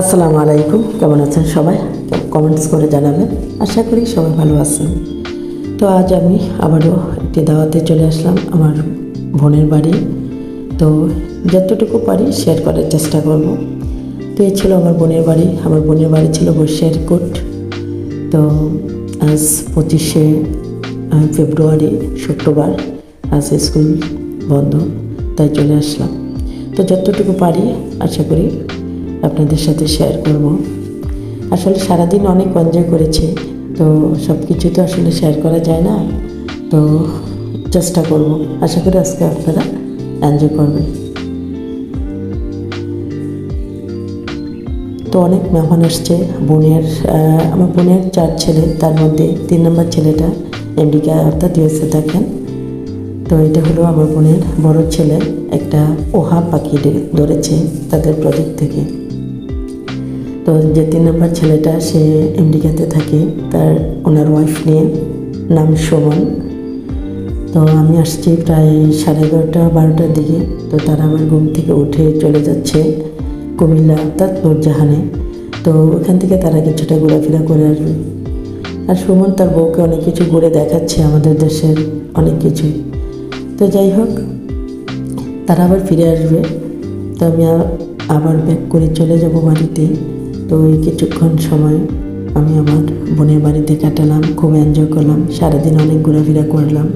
আসসালামু আলাইকুম। কেমন আছেন সবাই? কমেন্টস করে জানাবেন। আশা করি সবাই ভালো আছেন। তো আজ আমি আবারও একটি দাওয়াতে চলে আসলাম আমার বোনের বাড়ি। তো যতটুকু পারি শেয়ার করার চেষ্টা করব। তো এই ছিল আমার বোনের বাড়ি। আমার বোনের বাড়ি ছিল বৈশাখ কোট তো আজ পঁচিশে ফেব্রুয়ারি শুক্রবার আজ স্কুল বন্ধ, তাই চলে আসলাম। তো যতটুকু পারি আশা করি আপনাদের সাথে শেয়ার করব। আসলে সারাদিন অনেক এনজয় করেছি, তো সব কিছু তো আসলে শেয়ার করা যায় না। তো চেষ্টা করব। আশা করি আজকে আপনারা এনজয় করবেন। তো অনেক মেহমান আসছে। বোনের আমার বোনের চার ছেলে, তার মধ্যে তিন নম্বর ছেলেটা আমেরিকা অর্থাৎ ইউএসএ থাকেন। তো এটা হলো আমার বোনের বড় ছেলে, একটা ওহা পাখি ধরেছে তাদের প্রজেক্ট থেকে। তো যে তিন নম্বর ছেলেটা, সে আমেরিকাতে থাকে। তার, ওনার ওয়াইফ নিয়ে নাম সুমন। তো আমি আসছি প্রায় সাড়ে এগারোটা, বারোটার দিকে। তো তারা আমার ঘুম থেকে উঠে চলে যাচ্ছে কুমিল্লা অর্থাৎ নূরজাহানে। তো ওখান থেকে তারা কিছুটা ঘোরাফেরা করে আসবে আর সুমন তার বউকে অনেক কিছু ঘুরে দেখাচ্ছে, আমাদের দেশের অনেক কিছু। তো যাই হোক, তারা আবার ফিরে আসবে। তো আমি আবার ব্যাক করে চলে যাব বাড়িতে। তো এই কিছুক্ষণ সময় আমি আমার বোনের বাড়িতে কাটালাম, খুব এনজয় করলাম, সারাদিন অনেক ঘোরাফেরা করলাম।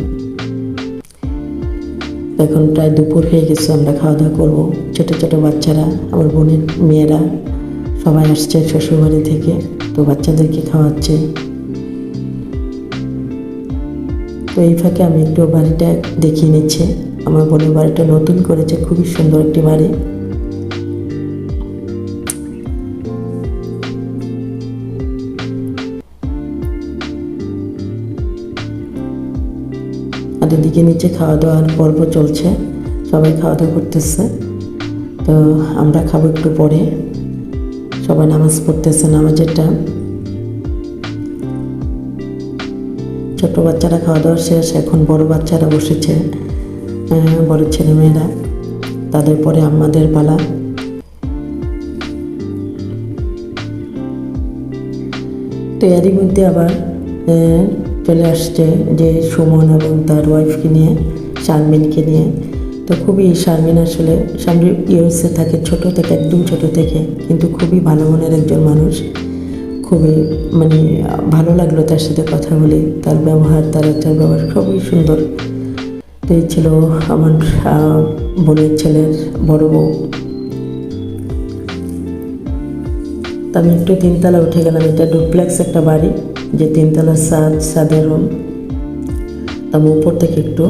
এখন প্রায় দুপুর হয়ে গেছে, আমরা খাওয়া দাওয়া করব। ছোটো ছোটো বাচ্চারা, আমার বোনের মেয়েরা, সবাই আসছে শ্বশুরবাড়ি থেকে, তো বাচ্চাদেরকে খাওয়াচ্ছে। তো এই ফাঁকে আমি একটু বাড়িটা দেখিয়ে নিচ্ছি। আমার বোনের বাড়িটা নতুন করেছে, খুবই সুন্দর একটি বাড়ি। এদিকে নিচে খাওয়া দাওয়ার পর্ব চলছে। সবাই খাওয়া দাওয়া করতেছে। তো আমরা খাব একটু পরে। সবাই নামাজ পড়তেছে, নামাজের টাইম ছোট বাচ্চারা খাওয়া দাওয়া শেষ, এখন বড় বাচ্চারা বসেছে বড় ছেলে মেয়েরা তাদের পরে আমাদের পালা। তো এরই মধ্যে আবার চলে আসছে যে সুমন এবং তার ওয়াইফকে নিয়ে, শারমিনকে নিয়ে। তো খুবই শারমিন আসলে, শারমিন ইউএসএ থাকে, ছোট থেকে, একদম ছোট থেকে, কিন্তু খুবই ভালো মনের একজন মানুষ। খুবই মানে ভালো লাগল তার সাথে কথা বলে, তার ব্যবহার, তার আচার ব্যবহার খুবই সুন্দর। তো এই ছিল আমার বোনের ছেলের বড় বউ। আমি একটু তিনতলা উঠে গেলাম, এটা ডুপ্লেক্স একটা বাড়ি। যে তিনতলা সাদ, সাদের রুম আমি উপর থেকে একটু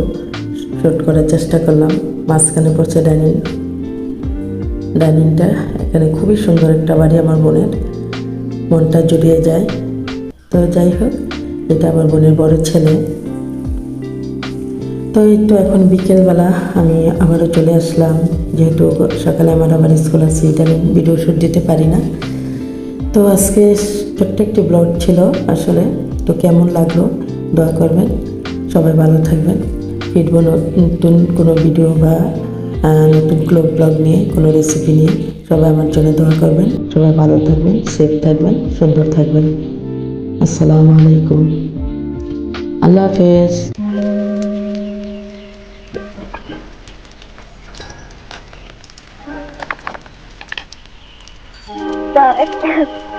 শ্যুট করার চেষ্টা করলাম। মাঝখানে পড়ছে ডাইনিং ডাইনিংটা এখানে খুবই সুন্দর একটা বাড়ি আমার বোনের। মনটা জুড়িয়ে যায়। তো যাই হোক, এটা আমার বোনের বড় ছেলে। তো এই তো এখন বিকেলবেলা আমি আবারও চলে আসলাম। যেহেতু সকালে আমার আবার স্কুল আছে এটা আমি ভিডিও শ্যুট দিতে পারি না। তো আজকে ছোট্ট একটি ব্লগ ছিল আসলে। তো কেমন লাগল? দোয়া করবেন। সবাই ভালো থাকবেন। ফিরবো নতুন কোনো ভিডিও বা নতুন ক্লো ব্লগ নিয়ে, কোনো রেসিপি নিয়ে। সবাই আমার জন্য দোয়া করবেন। সবাই ভালো থাকবেন সেফ থাকবেন, সুন্দর থাকবেন। আসসালামু আলাইকুম। আল্লাহ হাফেজ। তা একটা